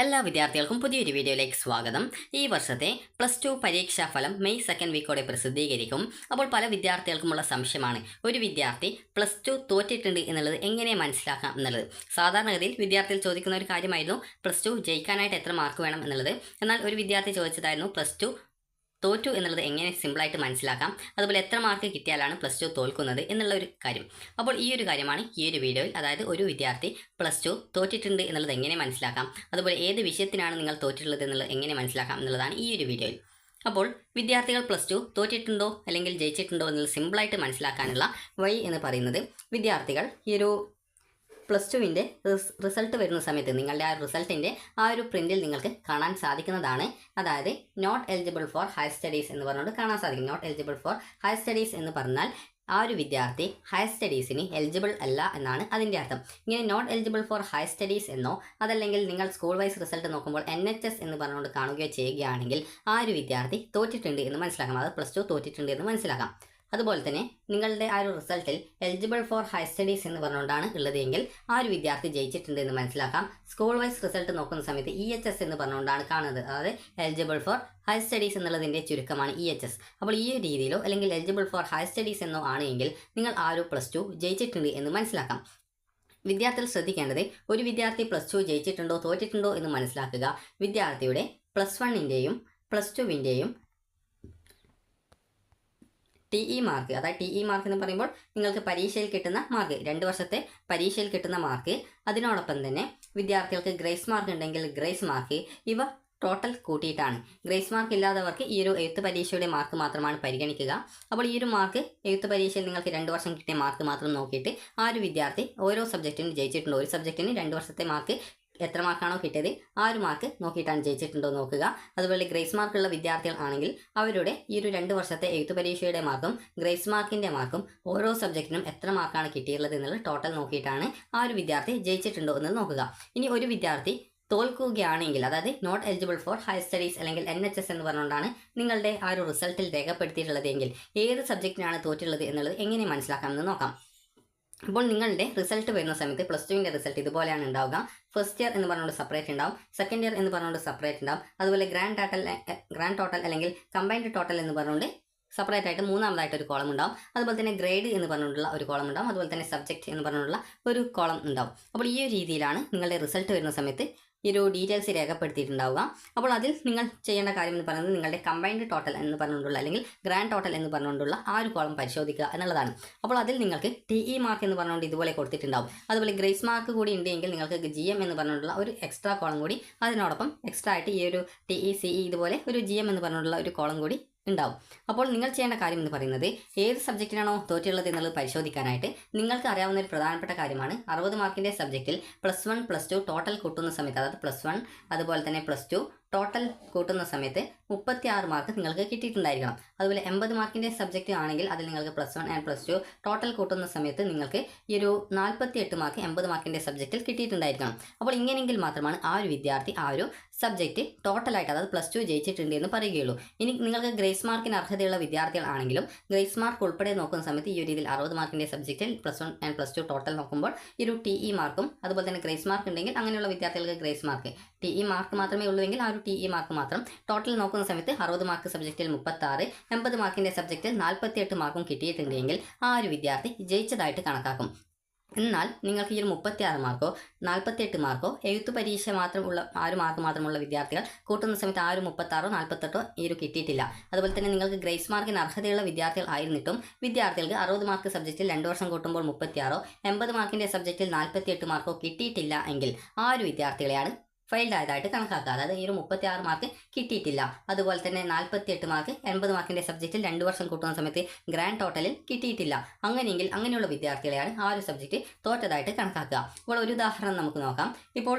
എല്ലാ വിദ്യാർത്ഥികൾക്കും പുതിയൊരു വീഡിയോയിലേക്ക് സ്വാഗതം. ഈ വർഷത്തെ പ്ലസ് ടു പരീക്ഷാ ഫലം മെയ് സെക്കൻഡ് വീക്കോടെ പ്രസിദ്ധീകരിക്കും. അപ്പോൾ പല വിദ്യാർത്ഥികൾക്കുമുള്ള സംശയമാണ് ഒരു വിദ്യാർത്ഥി പ്ലസ് ടു തോറ്റിട്ടുണ്ട് എന്നുള്ളത് എങ്ങനെ മനസ്സിലാക്കാം എന്നുള്ളത്? സാധാരണഗതിയിൽ വിദ്യാർത്ഥികൾ ചോദിക്കുന്ന ഒരു കാര്യമായിരുന്നു പ്ലസ് ടു ജയിക്കാനായിട്ട് എത്ര മാർക്ക് വേണം എന്നുള്ളത്. എന്നാൽ ഒരു വിദ്യാർത്ഥി ചോദിച്ചതായിരുന്നു പ്ലസ് ടു തോറ്റു എന്നുള്ളത് എങ്ങനെ സിമ്പിളായിട്ട് മനസ്സിലാക്കാം? അതുപോലെ എത്ര മാർക്ക് കിട്ടിയാലാണ് പ്ലസ് ടു തോൽക്കുന്നത് എന്നുള്ള ഒരു കാര്യം. അപ്പോൾ ഈ ഒരു കാര്യമാണ് ഈ ഒരു വീഡിയോയിൽ അതായത് ഒരു വിദ്യാർത്ഥി പ്ലസ് ടു തോറ്റിട്ടുണ്ട് എന്നുള്ളത് എങ്ങനെ മനസ്സിലാക്കാം? അതുപോലെ ഏത് വിഷയത്തിനാണ് നിങ്ങൾ തോറ്റിട്ടുള്ളത് എന്നുള്ളത് എങ്ങനെ മനസ്സിലാക്കാം എന്നുള്ളതാണ് ഈ ഒരു വീഡിയോയിൽ അപ്പോൾ വിദ്യാർത്ഥികൾ പ്ലസ് ടു തോറ്റിട്ടുണ്ടോ അല്ലെങ്കിൽ ജയിച്ചിട്ടുണ്ടോ എന്നുള്ളത് സിമ്പിളായിട്ട് മനസ്സിലാക്കാനുള്ള വഴി എന്ന് പറയുന്നത് വിദ്യാർത്ഥികൾ ഈ ഒരു പ്ലസ് ടുവിന്റെ റിസൾട്ട് വരുന്ന സമയത്ത് നിങ്ങളുടെ ആ റിസൾട്ടിന്റെ ആ ഒരു പ്രിന്റിൽ നിങ്ങൾക്ക് കാണാൻ സാധിക്കുന്നതാണ്. അതായത് not eligible for higher studies എന്ന് പറഞ്ഞുകൊണ്ട് കാണാൻ സാധിക്കും. Not eligible for higher studies എന്ന് പറഞ്ഞാൽ ആ ഒരു വിദ്യാർത്ഥി ഹയർ സ്റ്റഡീസിന് എലിജിബിൾ അല്ല എന്നാണ് അതിന്റെ അർത്ഥം. ഇങ്ങനെ not eligible for higher studies എന്നോ അതല്ലെങ്കിൽ നിങ്ങൾ സ്കൂൾ വൈസ് റിസൾട്ട് നോക്കുമ്പോൾ എൻ എച്ച് എസ് എന്ന് പറഞ്ഞുകൊണ്ട് കാണുകയോ ചെയ്യുകയാണെങ്കിൽ ആ ഒരു വിദ്യാർത്ഥി തോറ്റിട്ടുണ്ട് എന്ന് മനസ്സിലാക്കാം. അത് പ്ലസ് ടു തോറ്റിട്ടുണ്ട് എന്ന് മനസ്സിലാക്കാം. അതുപോലെ തന്നെ നിങ്ങളുടെ ആ ഒരു റിസൾട്ടിൽ എലിജിബിൾ ഫോർ ഹയർ സ്റ്റഡീസ് എന്ന് പറഞ്ഞുകൊണ്ടാണ് ഉള്ളതെങ്കിൽ ആ ഒരു വിദ്യാർത്ഥി ജയിച്ചിട്ടുണ്ട് എന്ന് മനസ്സിലാക്കാം. സ്കൂൾ വൈസ് റിസൾട്ട് നോക്കുന്ന സമയത്ത് ഇ എച്ച് എസ് എന്ന് പറഞ്ഞുകൊണ്ടാണ് കാണുന്നത്. അതായത് എലിജിബിൾ ഫോർ ഹയർ സ്റ്റഡീസ് എന്നുള്ളതിന്റെ ചുരുക്കമാണ് ഇ എച്ച് എസ് അപ്പോൾ ഈ ഒരു രീതിയിലോ അല്ലെങ്കിൽ എലിജിബിൾ ഫോർ ഹയർ സ്റ്റഡീസ് എന്നോ ആണെങ്കിൽ നിങ്ങൾ ആ ഒരു പ്ലസ് ടു ജയിച്ചിട്ടുണ്ട് എന്ന് മനസ്സിലാക്കാം. വിദ്യാർത്ഥികൾ ശ്രദ്ധിക്കേണ്ടത് ഒരു വിദ്യാർത്ഥി പ്ലസ് ടു ജയിച്ചിട്ടുണ്ടോ തോറ്റിട്ടുണ്ടോ എന്ന് മനസ്സിലാക്കുക. വിദ്യാർത്ഥിയുടെ പ്ലസ് വണ്ണിന്റെയും പ്ലസ് ടുവിന്റെയും ടി ഇ മാർക്ക് അതായത് ടി ഇ മാർക്ക് എന്ന് പറയുമ്പോൾ നിങ്ങൾക്ക് പരീക്ഷയിൽ കിട്ടുന്ന മാർക്ക് രണ്ട് വർഷത്തെ പരീക്ഷയിൽ കിട്ടുന്ന മാർക്ക് അതിനോടൊപ്പം തന്നെ വിദ്യാർത്ഥികൾക്ക് ഗ്രേസ് മാർക്ക് ഉണ്ടെങ്കിൽ ഗ്രേസ് മാർക്ക് ഇവ ടോട്ടൽ കൂട്ടിയിട്ടാണ്. ഗ്രേസ് മാർക്ക് ഇല്ലാത്തവർക്ക് ഈ ഒരു എഴുത്ത് പരീക്ഷയുടെ മാർക്ക് മാത്രമാണ് പരിഗണിക്കുക. അപ്പോൾ ഈ ഒരു മാർക്ക് എഴുത്ത് പരീക്ഷയിൽ നിങ്ങൾക്ക് രണ്ട് വർഷം കിട്ടിയ മാർക്ക് മാത്രം നോക്കിയിട്ട് ആ ഒരു വിദ്യാർത്ഥി ഓരോ സബ്ജക്റ്റിനും ജയിച്ചിട്ടുണ്ട്. ഒരു സബ്ജക്റ്റിന് രണ്ട് വർഷത്തെ മാർക്ക് എത്ര മാർക്കാണോ കിട്ടിയത്? ആ ഒരു മാർക്ക് നോക്കിയിട്ടാണ് ജയിച്ചിട്ടുണ്ടോ നോക്കുക. അതുപോലെ ഗ്രേസ് മാർക്കുള്ള വിദ്യാർത്ഥികൾ ആണെങ്കിൽ അവരുടെ ഈ ഒരു രണ്ട് വർഷത്തെ എഴുത്തു പരീക്ഷയുടെ മാർക്കും ഗ്രേസ് മാർക്കിന്റെ മാർക്കും ഓരോ സബ്ജക്റ്റിനും എത്ര മാർക്കാണ് കിട്ടിയിട്ടുള്ളത് എന്നുള്ളത് ടോട്ടൽ നോക്കിയിട്ടാണ് ആ ഒരു വിദ്യാർത്ഥി ജയിച്ചിട്ടുണ്ടോ എന്ന് നോക്കുക. ഇനി ഒരു വിദ്യാർത്ഥി തോൽക്കുകയാണെങ്കിൽ അതായത് not eligible for higher studies അല്ലെങ്കിൽ എൻ എച്ച് എസ് എന്ന് പറഞ്ഞുകൊണ്ടാണ് നിങ്ങളുടെ ആ ഒരു റിസൾട്ടിൽ രേഖപ്പെടുത്തിയിട്ടുള്ളതെങ്കിൽ ഏത് സബ്ജക്റ്റിനാണ് തോറ്റുള്ളത് എന്നുള്ളത് എങ്ങനെ മനസ്സിലാക്കാമെന്ന് നോക്കാം. അപ്പോൾ നിങ്ങളുടെ റിസൾട്ട് വരുന്ന സമയത്ത് പ്ലസ് ടുവിന്റെ റിസൾട്ട് ഇതുപോലെയാണ് ഉണ്ടാവുക. ഫസ്റ്റ് ഇയർ എന്ന് പറഞ്ഞുകൊണ്ട് സെപ്പറേറ്റ് ഉണ്ടാവും. സെക്കൻഡ് ഇയർ എന്ന് പറഞ്ഞുകൊണ്ട് സെപ്പറേറ്റ് ഉണ്ടാവും. അതുപോലെ ഗ്രാൻഡ് ടോട്ടൽ ഗ്രാൻഡ് ടോട്ടൽ അല്ലെങ്കിൽ കമ്പൈൻഡ് ടോട്ടൽ എന്ന് പറഞ്ഞുകൊണ്ട് സെപ്പറേറ്റ് ആയിട്ട് മൂന്നാമതായിട്ട് ഒരു കോളം ഉണ്ടാവും. അതുപോലെ തന്നെ ഗ്രേഡ് എന്ന് പറഞ്ഞുകൊണ്ടുള്ള ഒരു കോളം ഉണ്ടാവും. അതുപോലെ തന്നെ സബ്ജക്റ്റ് എന്ന് പറഞ്ഞുകൊണ്ടുള്ള ഒരു കോളം ഉണ്ടാവും. അപ്പോൾ ഈ ഒരു രീതിയിലാണ് നിങ്ങളുടെ റിസൾട്ട് വരുന്ന സമയത്ത് ഈ ഒരു ഡീറ്റെയിൽസ് രേഖപ്പെടുത്തിയിട്ടുണ്ടാവുക. അപ്പോൾ അതിൽ നിങ്ങൾ ചെയ്യേണ്ട കാര്യം എന്ന് പറയുന്നത് നിങ്ങളുടെ കമ്പൈൻഡ് ടോട്ടൽ എന്ന് പറഞ്ഞുകൊണ്ടുള്ള അല്ലെങ്കിൽ ഗ്രാൻഡ് ടോട്ടൽ എന്ന് പറഞ്ഞുകൊണ്ടുള്ള ആ ഒരു കോളം പരിശോധിക്കുക എന്നുള്ളതാണ്. അപ്പോൾ അതിൽ നിങ്ങൾക്ക് ടി ഇ മാർക്ക് എന്ന് പറഞ്ഞുകൊണ്ട് ഇതുപോലെ കൊടുത്തിട്ടുണ്ടാവും. അതുപോലെ ഗ്രേസ് മാർക്ക് കൂടി ഉണ്ടെങ്കിൽ നിങ്ങൾക്ക് ജി എം എന്ന് പറഞ്ഞുകൊണ്ടുള്ള ഒരു എക്സ്ട്രാ കോളം കൂടി അതിനോടൊപ്പം എക്സ്ട്രാ ആയിട്ട് ഈ ഒരു ടി ഇ സി ഇ ഇതുപോലെ ഒരു ജി എം എന്ന് പറഞ്ഞുകൊണ്ടുള്ള ഒരു കോളം കൂടി ഉണ്ടാവും. അപ്പോൾ നിങ്ങൾ ചെയ്യേണ്ട കാര്യം എന്ന് പറയുന്നത് ഏത് സബ്ജക്റ്റിനാണോ തോറ്റുള്ളത് എന്നുള്ളത് പരിശോധിക്കാനായിട്ട് നിങ്ങൾക്ക് അറിയാവുന്ന ഒരു പ്രധാനപ്പെട്ട കാര്യമാണ് അറുപത് മാർക്കിന്റെ സബ്ജക്റ്റിൽ plus one plus two total കൂട്ടുന്ന സമയത്ത് അതായത് പ്ലസ് വൺ അതുപോലെ തന്നെ പ്ലസ് ടു ടോട്ടൽ കൂട്ടുന്ന സമയത്ത് മുപ്പത്തി ആറ് മാർക്ക് നിങ്ങൾക്ക് കിട്ടിയിട്ടുണ്ടായിരിക്കണം. അതുപോലെ എൺപത് മാർക്കിന്റെ സബ്ജക്റ്റ് ആണെങ്കിൽ അതിൽ നിങ്ങൾക്ക് plus one and plus two total കൂട്ടുന്ന സമയത്ത് നിങ്ങൾക്ക് ഈ ഒരു നാൽപ്പത്തി എട്ട് മാർക്ക് എൺപത് മാർക്കിന്റെ സബ്ജക്റ്റിൽ കിട്ടിയിട്ടുണ്ടായിരിക്കണം. അപ്പോൾ ഇങ്ങനെയെങ്കിൽ മാത്രമാണ് ആ ഒരു വിദ്യാർത്ഥി ആ ഒരു സബ്ജക്റ്റ് ടോട്ടലായിട്ട് അതായത് പ്ലസ് ടു ജയിച്ചിട്ടുണ്ട് എന്ന് പറയുകയുള്ളൂ. ഇനി നിങ്ങൾക്ക് ഗ്രേസ് മാർക്കിന് അർഹതയുള്ള വിദ്യാർത്ഥികളാണെങ്കിലും ഗ്രേസ് മാർക്ക് ഉൾപ്പെടെ നോക്കുന്ന സമയത്ത് ഈ ഒരു രീതിയിൽ അറുപത് മാർക്കിന്റെ സബ്ജക്റ്റിൽ plus one and plus two total നോക്കുമ്പോൾ ഈ ഒരു ടി ഇ മാർക്കും അതുപോലെ തന്നെ ഗ്രേസ് മാർക്ക് ഉണ്ടെങ്കിൽ അങ്ങനെയുള്ള വിദ്യാർത്ഥികൾക്ക് grace mark T E mark മാത്രമേ ഉള്ളൂ എങ്കിൽ ആ ഒരു ടി ഇ മാർക്ക് മാത്രം. ടോട്ടൽ നോക്കുന്ന സമയത്ത് അറുപത് മാർക്ക് സബ്ജക്റ്റിൽ മുപ്പത്തി ആറ് എൺപത് മാർക്കിന്റെ സബ്ജക്റ്റിൽ നാൽപ്പത്തി എട്ട് മാർക്കും കിട്ടിയിട്ടുണ്ടെങ്കിൽ ആ ഒരു വിദ്യാർത്ഥി ജയിച്ചതായിട്ട് കണക്കാക്കും. എന്നാൽ നിങ്ങൾക്ക് ഈ ഒരു മുപ്പത്തി ആറ് മാർക്കോ നാൽപ്പത്തിയെട്ട് മാർക്കോ എഴുത്ത് പരീക്ഷ മാത്രമുള്ള ആ ഒരു മാർക്ക് മാത്രമുള്ള വിദ്യാർത്ഥികൾ കൂട്ടുന്ന സമയത്ത് ആ ഒരു മുപ്പത്താറോ നാൽപ്പത്തെട്ടോ ഈ ഒരു കിട്ടിയിട്ടില്ല. അതുപോലെ തന്നെ നിങ്ങൾക്ക് ഗ്രേസ് മാർക്കിന് അർഹതയുള്ള വിദ്യാർത്ഥികൾ ആയിരുന്നിട്ടും വിദ്യാർത്ഥികൾക്ക് അറുപത് മാർക്ക് സബ്ജക്റ്റിൽ രണ്ട് വർഷം കൂട്ടുമ്പോൾ മുപ്പത്തിയാറോ എൺപത് മാർക്കിന്റെ സബ്ജക്റ്റിൽ നാൽപ്പത്തിയെട്ട് മാർക്കോ കിട്ടിയിട്ടില്ല എങ്കിൽ ആ ഒരു വിദ്യാർത്ഥികളെയാണ് ഫെയിൽഡ് ആയതായിട്ട് കണക്കാക്കുക. അതായത് ഈ ഒരു മുപ്പത്തി ആറ് മാർക്ക് കിട്ടിയിട്ടില്ല. അതുപോലെ തന്നെ നാൽപ്പത്തി എട്ട് മാർക്ക് എൺപത് മാർക്കിന്റെ സബ്ജക്റ്റിൽ രണ്ട് വർഷം കൂട്ടുന്ന സമയത്ത് ഗ്രാൻഡ് ടോട്ടലിൽ കിട്ടിയിട്ടില്ല. അങ്ങനെയെങ്കിൽ അങ്ങനെയുള്ള വിദ്യാർത്ഥികളെയാണ് ആ ഒരു സബ്ജക്റ്റ് തോറ്റതായിട്ട് കണക്കാക്കുക. ഇപ്പോൾ ഒരു ഉദാഹരണം നമുക്ക് നോക്കാം. ഇപ്പോൾ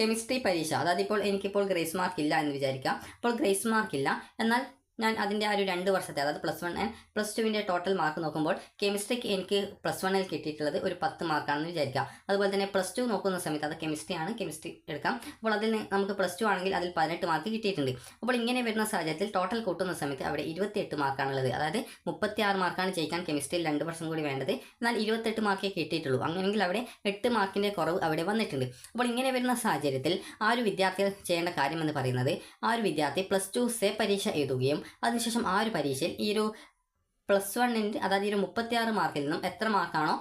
കെമിസ്ട്രി പരീക്ഷ. അതായത് ഇപ്പോൾ എനിക്കിപ്പോൾ ഗ്രേസ് മാർക്ക് ഇല്ല എന്ന് വിചാരിക്കാം. അപ്പോൾ ഗ്രേസ് മാർക്ക് ഇല്ല. എന്നാൽ ഞാൻ അതിന്റെ ആ ഒരു രണ്ട് വർഷത്തെ അതായത് പ്ലസ് വൺ ആൻഡ് പ്ലസ് ടുവിന്റെ ടോട്ടൽ മാർക്ക് നോക്കുമ്പോൾ കെമിസ്ട്രിക്ക് എനിക്ക് പ്ലസ് വണ്ണിൽ കിട്ടിയിട്ടുള്ളത് ഒരു പത്ത് മാർക്കാണെന്ന് വിചാരിക്കാം. അതുപോലെ തന്നെ പ്ലസ് ടു നോക്കുന്ന സമയത്ത് അത് കെമിസ്ട്രി ആണ് കെമിസ്ട്രി എടുക്കാം. അപ്പോൾ അതിൽ നമുക്ക് പ്ലസ് ടു ആണെങ്കിൽ അതിൽ പതിനെട്ട് മാർക്ക് കിട്ടിയിട്ടുണ്ട്. അപ്പോൾ ഇങ്ങനെ വരുന്ന സാഹചര്യത്തിൽ ടോട്ടൽ കൂട്ടുന്ന സമയത്ത് അവിടെ ഇരുപത്തിയെട്ട് മാർക്കാണുള്ളത് അതായത് മുപ്പത്തിയാറ് മാർക്കാണ് ജയിക്കാൻ കെമിസ്ട്രിയിൽ രണ്ട് വർഷം കൂടി വേണ്ടത്. എന്നാൽ ഇരുപത്തെട്ട് മാർക്കേ കിട്ടിയിട്ടുള്ളൂ. അങ്ങനെയെങ്കിൽ അവിടെ എട്ട് മാർക്കിന്റെ കുറവ് അവിടെ വന്നിട്ടുണ്ട്. അപ്പോൾ ഇങ്ങനെ വരുന്ന സാഹചര്യത്തിൽ ആ ഒരു വിദ്യാർത്ഥികൾ ചെയ്യേണ്ട കാര്യം എന്ന് പറയുന്നത് ആ ഒരു വിദ്യാർത്ഥി പ്ലസ് ടു സേ പരീക്ഷ എഴുതുകയും അതിനുശേഷം ആ ഒരു പരീക്ഷയിൽ ഈ ഒരു പ്ലസ് വണ്ണിന്റെ അതായത് ഈ ഒരു മുപ്പത്തിയാറ് മാർക്കിൽ നിന്നും എത്ര മാർക്കാണോ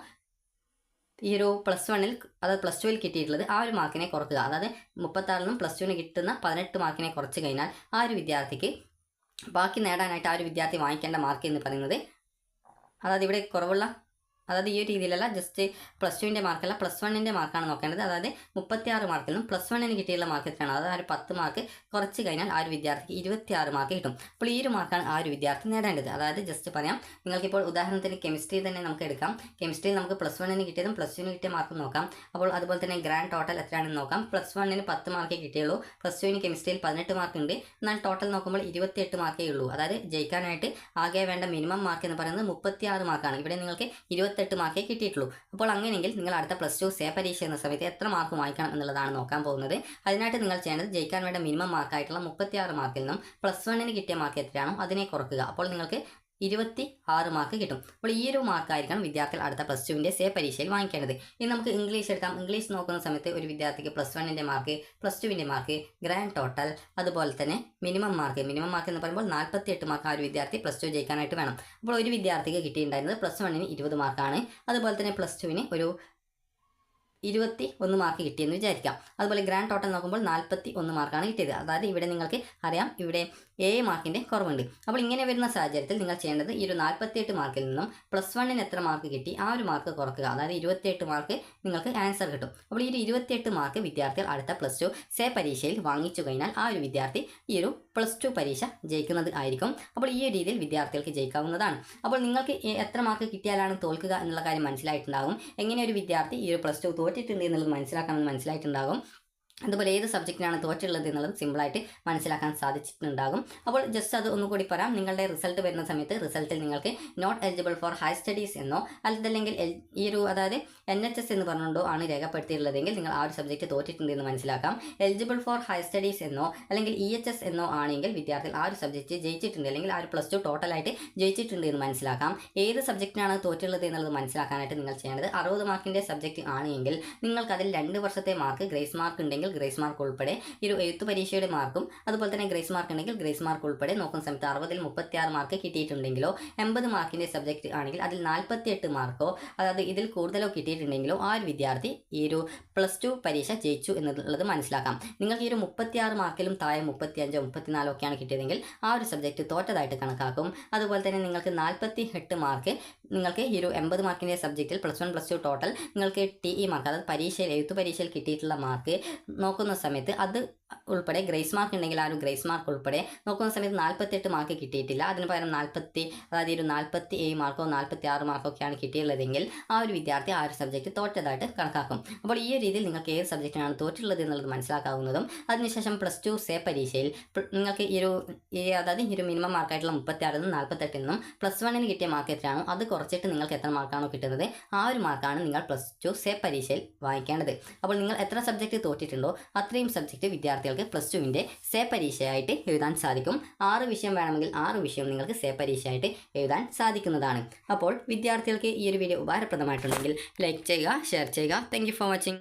ഈ ഒരു പ്ലസ് വണ്ണിൽ അതായത് പ്ലസ് ടുവിൽ കിട്ടിയിട്ടുള്ളത് ആ ഒരു മാർക്കിനെ കുറക്കുക. അതായത് മുപ്പത്താറിൽ നിന്നും പ്ലസ് ടുവിന് കിട്ടുന്ന പതിനെട്ട് മാർക്കിനെ കുറച്ച് കഴിഞ്ഞാൽ ആ ഒരു വിദ്യാർത്ഥിക്ക് ബാക്കി നേടാനായിട്ട് ആ ഒരു വിദ്യാർത്ഥി വാങ്ങിക്കേണ്ട മാർക്ക് എന്ന് പറയുന്നത് അതായത് ഇവിടെ കുറവുള്ള അതായത് ഈ ഒരു രീതിയിലല്ല ജസ്റ്റ് പ്ലസ് ടുവിന്റെ മാർക്കല്ല പ്ലസ് വണ്ണിന്റെ മാർക്കാണ് നോക്കേണ്ടത്. അതായത് മുപ്പത്തിയാറ് മാർക്കിൽ നിന്നും പ്ലസ് വണ്ണിന് കിട്ടിയുള്ള മാർക്ക് എത്രയാണ് അതായത് ആ ഒരു പത്ത് മാർക്ക് കുറച്ച് കഴിഞ്ഞാൽ ആ ഒരു വിദ്യാർത്ഥിക്ക് ഇരുപത്തിയാറ് മാർക്ക് കിട്ടും. അപ്പോൾ ഈ ഒരു മാർക്കാണ് ആ ഒരു വിദ്യാർത്ഥി നേടേണ്ടത്. അതായത് ജസ്റ്റ് പറയാം നിങ്ങൾക്കിപ്പോൾ ഉദാഹരണത്തിന് കെമിസ്ട്രി തന്നെ നമുക്ക് എടുക്കാം. കെമിസ്ട്രിയിൽ നമുക്ക് പ്ലസ് വണ്ണിന് കിട്ടിയതും പ്ലസ് ടുവിന് കിട്ടിയ മാർക്ക് നോക്കാം. അപ്പോൾ അതുപോലെ തന്നെ ഗ്രാൻഡ് ടോട്ടൽ എത്രയാണെന്ന് നോക്കാം. പ്ലസ് വണ്ണിന് പത്ത് മാർക്കേ കിട്ടിയുള്ളൂ. പ്ലസ് ടുവിന് കെമിസ്ട്രിയിൽ പതിനെട്ട് മാർക്ക് ഉണ്ട്. എന്നാൽ ടോട്ടൽ നോക്കുമ്പോൾ ഇരുപത്തിയെട്ട് മാർക്കേ ഉള്ളൂ. അതായത് ജയിക്കാനായിട്ട് ആകെ വേണ്ട മിനിമം മാർക്ക് എന്ന് പറയുന്നത് മുപ്പത്തിയാറ് മാർക്കാണ് ഇവിടെ നിങ്ങൾക്ക് ഇരുപത്തെട്ട് മാർക്കേ കിട്ടിയിട്ടുള്ളൂ. അപ്പോൾ അങ്ങനെയെങ്കിൽ നിങ്ങൾ അടുത്ത പ്ലസ് ടു സേ പരീക്ഷ എന്ന സമയത്ത് എത്ര മാർക്ക് വാങ്ങിക്കണം എന്നുള്ളതാണ് നോക്കാൻ പോകുന്നത്. അതിനായിട്ട് നിങ്ങൾ ചെയ്യേണ്ടത് ജയിക്കാൻ വേണ്ട മിനിമം മാർക്കായിട്ടുള്ള മുപ്പത്തിയാറ് മാർക്കിൽ നിന്നും പ്ലസ് വണ്ണിന് കിട്ടിയ മാർക്ക് എത്രയാണോ അതിനെ കുറക്കുക. അപ്പോൾ നിങ്ങൾക്ക് ഇരുപത്തി ആറ് മാർക്ക് കിട്ടും. അപ്പോൾ ഈ ഒരു മാർക്കായിരിക്കണം വിദ്യാർത്ഥികൾ അടുത്ത പ്ലസ് ടുവിന്റെ സേ പരീക്ഷയിൽ വാങ്ങിക്കേണ്ടത്. ഇനി നമുക്ക് ഇംഗ്ലീഷ് എടുക്കാം. ഇംഗ്ലീഷ് നോക്കുന്ന സമയത്ത് ഒരു വിദ്യാർത്ഥിക്ക് പ്ലസ് വണ്ണിന്റെ മാർക്ക് പ്ലസ് ടുവിന്റെ മാർക്ക് ഗ്രാൻഡ് ടോട്ടൽ അതുപോലെ തന്നെ മിനിമം മാർക്ക് മിനിമം മാർക്ക് എന്ന് പറയുമ്പോൾ നാൽപ്പത്തി എട്ട് മാർക്ക് ആ ഒരു വിദ്യാർത്ഥി പ്ലസ് ടു ജയിക്കാനായിട്ട് വേണം. അപ്പോൾ ഒരു വിദ്യാർത്ഥിക്ക് കിട്ടിയിട്ടുണ്ടായിരുന്നത് പ്ലസ് വണ്ണിന് ഇരുപത് മാർക്കാണ് അതുപോലെ തന്നെ പ്ലസ് ടുവിന് ഒരു ഇരുപത്തി ഒന്ന് മാർക്ക് കിട്ടിയെന്ന് വിചാരിക്കാം. അതുപോലെ ഗ്രാൻഡ് ടോട്ടൽ നോക്കുമ്പോൾ നാൽപ്പത്തി ഒന്ന് മാർക്കാണ് കിട്ടിയത്. അതായത് ഇവിടെ നിങ്ങൾക്ക് അറിയാം ഇവിടെ ഏഴ് മാർക്കിന്റെ കുറവുണ്ട്. അപ്പോൾ ഇങ്ങനെ വരുന്ന സാഹചര്യത്തിൽ നിങ്ങൾ ചെയ്യേണ്ടത് ഈ ഒരു നാൽപ്പത്തിയെട്ട് മാർക്കിൽ നിന്നും പ്ലസ് വണ്ണിന് എത്ര മാർക്ക് കിട്ടി ആ ഒരു മാർക്ക് കുറക്കുക. അതായത് ഇരുപത്തിയെട്ട് മാർക്ക് നിങ്ങൾക്ക് ആൻസർ കിട്ടും. അപ്പോൾ ഈ ഒരു ഇരുപത്തിയെട്ട് മാർക്ക് വിദ്യാർത്ഥികൾ അടുത്ത പ്ലസ് ടു സേ പരീക്ഷയിൽ വാങ്ങിച്ചു കഴിഞ്ഞാൽ ആ ഒരു വിദ്യാർത്ഥി ഈ ഒരു പ്ലസ് ടു പരീക്ഷ ജയിക്കുന്നത് ആയിരിക്കും. അപ്പോൾ ഈ രീതിയിൽ വിദ്യാർത്ഥികൾക്ക് ജയിക്കാവുന്നതാണ്. അപ്പോൾ നിങ്ങൾക്ക് എത്ര മാർക്ക് കിട്ടിയാലാണ് തോൽക്കുക എന്നുള്ള കാര്യം മനസ്സിലായിട്ടുണ്ടാകും. എങ്ങനെ ഒരു വിദ്യാർത്ഥി ഈ ഒരു പ്ലസ് ടു തോറ്റിട്ടുണ്ട് എന്നുള്ളത് മനസ്സിലാക്കാമെന്ന് മനസ്സിലായിട്ടുണ്ടാകും. അതുപോലെ ഏത് സബ്ജക്റ്റിനാണ് തോറ്റുള്ളത് എന്നുള്ളത് സിമ്പിളായിട്ട് മനസ്സിലാക്കാൻ സാധിച്ചിട്ടുണ്ടാകും. അപ്പോൾ ജസ്റ്റ് അത് ഒന്നുകൂടി പറയാം. നിങ്ങളുടെ റിസൾട്ട് വരുന്ന സമയത്ത് റിസൾട്ടിൽ നിങ്ങൾക്ക് not eligible for higher studies എന്നോ അല്ലെങ്കിൽ ഈ ഒരു അതായത് എൻ എച്ച് എസ് എന്ന് പറഞ്ഞുകൊണ്ടോ ആണ് രേഖപ്പെടുത്തിയിട്ടുള്ളതെങ്കിൽ നിങ്ങൾ ആ ഒരു സബ്ജക്റ്റ് തോറ്റിട്ടുണ്ട് എന്ന് മനസ്സിലാക്കാം. എലിജിബിൾ ഫോർ ഹയർ സ്റ്റഡീസ് എന്നോ അല്ലെങ്കിൽ ഇ എച്ച് എസ് എന്നോ ആണെങ്കിൽ വിദ്യാർത്ഥികൾ ആ ഒരു സബ്ജക്റ്റ് ജയിച്ചിട്ടുണ്ട് അല്ലെങ്കിൽ ആ ഒരു പ്ലസ് ടു ടോട്ടലായിട്ട് ജയിച്ചിട്ടുണ്ട് എന്ന് മനസ്സിലാക്കാം. ഏത് സബ്ജക്റ്റിനാണ് തോറ്റുള്ളത് എന്നുള്ളത് മനസ്സിലാക്കാനായിട്ട് നിങ്ങൾ ചെയ്യേണ്ടത് അറുപത് മാർക്കിന്റെ സബ്ജക്റ്റ് ആണെങ്കിൽ നിങ്ങൾക്ക് അതിൽ രണ്ട് വർഷത്തെ മാർക്ക് ഗ്രേസ് മാർക്ക് ഉണ്ടെങ്കിൽ ഗ്രേസ് മാർക്ക് ഉൾപ്പെടെ ഈ ഒരു എഴുത്ത് പരീക്ഷയുടെ മാർക്കും അതുപോലെ തന്നെ ഗ്രേസ് മാർക്ക് ഉണ്ടെങ്കിൽ ഗ്രേസ് മാർക്ക് ഉൾപ്പെടെ നോക്കുന്ന സമയത്ത് അറുപതിൽ മുപ്പത്തിയാറ് മാർക്ക് കിട്ടിയിട്ടുണ്ടെങ്കിലോ എൺപത് മാർക്കിന്റെ സബ്ജക്റ്റ് ആണെങ്കിൽ അതിൽ നാൽപ്പത്തിയെട്ട് മാർക്കോ അതായത് ഇതിൽ കൂടുതലോ കിട്ടിയിട്ടുണ്ടെങ്കിലോ ആ ഒരു വിദ്യാർത്ഥി ഈ ഒരു പ്ലസ് ടു പരീക്ഷ ജയിച്ചു എന്നുള്ളത് മനസ്സിലാക്കാം. നിങ്ങൾക്ക് ഈ ഒരു മുപ്പത്തിയാറ് മാർക്കിലും താഴെ മുപ്പത്തിയഞ്ചോ മുപ്പത്തിനാലോ ഒക്കെയാണ് കിട്ടിയതെങ്കിൽ ആ ഒരു സബ്ജക്റ്റ് തോറ്റതായിട്ട് കണക്കാക്കും. അതുപോലെ തന്നെ നിങ്ങൾക്ക് നാൽപ്പത്തി എട്ട് മാർക്ക് നിങ്ങൾക്ക് ഈ ഒരു എൺപത് മാർക്കിന്റെ സബ്ജക്റ്റിൽ plus one plus two total നിങ്ങൾക്ക് ടി ഇ മാർക്ക് അതായത് പരീക്ഷയിൽ എഴുത്തു പരീക്ഷയിൽ കിട്ടിയിട്ടുള്ള മാർക്ക് നോക്കുന്ന സമയത്ത് അത് ഉൾപ്പെടെ ഗ്രേസ് മാർക്ക് ഉണ്ടെങ്കിൽ ആ ഒരു ഗ്രേസ് മാർക്ക് ഉൾപ്പെടെ നോക്കുന്ന സമയത്ത് നാൽപ്പത്തെട്ട് മാർക്ക് കിട്ടിയിട്ടില്ല. അതിന് പകരം നാൽപ്പത്തി അതായത് ഒരു നാൽപ്പത്തി ഏഴ് മാർക്കോ നാൽപ്പത്തി ആറ് മാർക്കോ ഒക്കെയാണ് കിട്ടിയുള്ളതെങ്കിൽ ആ ഒരു വിദ്യാർത്ഥി ആ ഒരു സബ്ജക്റ്റ് തോറ്റതായിട്ട് കണക്കാക്കും. അപ്പോൾ ഈ രീതിയിൽ നിങ്ങൾക്ക് ഏത് സബ്ജക്റ്റിനാണ് തോറ്റുള്ളത് എന്നുള്ളത് മനസ്സിലാക്കാവുന്നതും അതിനുശേഷം പ്ലസ് ടു സേ പരീക്ഷയിൽ നിങ്ങൾക്ക് ഈ ഒരു അതായത് ഈ ഒരു മിനിമം മാർക്കായിട്ടുള്ള മുപ്പത്തി നിന്നും നാൽപ്പത്തെട്ടിൽ നിന്നും പ്ലസ് വണ്ണിന് കിട്ടിയ മാർക്ക് എത്രയാണോ അത് കുറച്ചിട്ട് നിങ്ങൾക്ക് എത്ര മാർക്കാണോ കിട്ടുന്നത് ആ ഒരു മാർക്കാണ് നിങ്ങൾ പ്ലസ് ടു സേ പരീക്ഷയിൽ വാങ്ങിക്കേണ്ടത് അപ്പോൾ നിങ്ങൾ എത്ര സബ്ജക്റ്റ് തോറ്റിട്ടുണ്ടോ അത്രയും സബ്ജക്റ്റ് വിദ്യാർത്ഥികൾക്ക് പ്ലസ് ടുവിന്റെ സേ പരീക്ഷയായിട്ട് എഴുതാൻ സാധിക്കും. ആറ് വിഷയം വേണമെങ്കിൽ ആറ് വിഷയം നിങ്ങൾക്ക് സേ പരീക്ഷയായിട്ട് എഴുതാൻ സാധിക്കുന്നതാണ്. അപ്പോൾ വിദ്യാർത്ഥികൾക്ക് ഈ ഒരു വീഡിയോ ഉപകാരപ്രദമായിട്ടുണ്ടെങ്കിൽ ലൈക്ക് ചെയ്യുക ഷെയർ ചെയ്യുക. Thank for watching